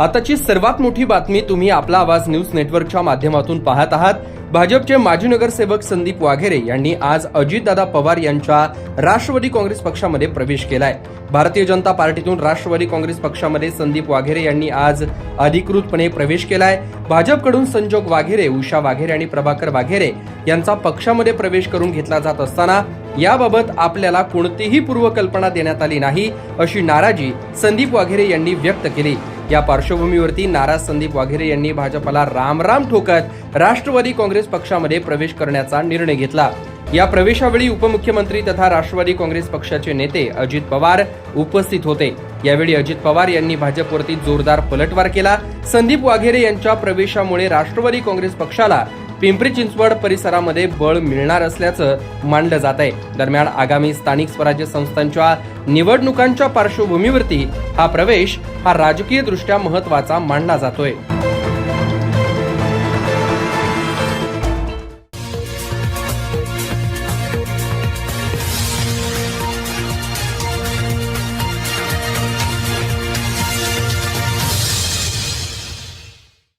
आताची सर्वात मोठी बातमी तुम्ही आपला आवाज न्यूज नेटवर्कच्या माध्यमातून पाहत आहात. भाजपचे माजी नगरसेवक संदीप वाघेरे यांनी आज अजितदादा पवार यांच्या राष्ट्रवादी काँग्रेस पक्षामध्ये प्रवेश केलाय. भारतीय जनता पार्टीतून राष्ट्रवादी काँग्रेस पक्षामध्ये संदीप वाघेरे यांनी आज अधिकृतपणे प्रवेश केलाय. भाजपकडून संजोग वाघेरे उषा वाघेरे आणि प्रभाकर वाघेरे यांचा पक्षामध्ये प्रवेश करून घेतला जात असताना याबाबत आपल्याला कोणतीही पूर्वकल्पना देण्यात आली नाही अशी नाराजी संदीप वाघेरे यांनी व्यक्त केली. या पार्श्वभूमीवरती नाराज संदीप वाघेरे यांनी भाजपला रामराम ठोकत राष्ट्रवादी काँग्रेस पक्षामध्ये प्रवेश करण्याचा निर्णय घेतला. या प्रवेशावेळी उपमुख्यमंत्री तथा राष्ट्रवादी काँग्रेस पक्षाचे नेते अजित पवार उपस्थित होते. यावेळी अजित पवार यांनी भाजपवरती जोरदार पलटवार केला. संदीप वाघेरे यांच्या प्रवेशामुळे राष्ट्रवादी काँग्रेस पक्षाला पिंपरी चिंचवड परिसरामध्ये बळ मिळणार असल्याचं मानलं जात आहे दरम्यान आगामी स्थानिक स्वराज्य संस्थांच्या निवडणुकांच्या पार्श्वभूमीवरती हा प्रवेश हा राजकीय दृष्ट्या महत्त्वाचा मानला जातोय.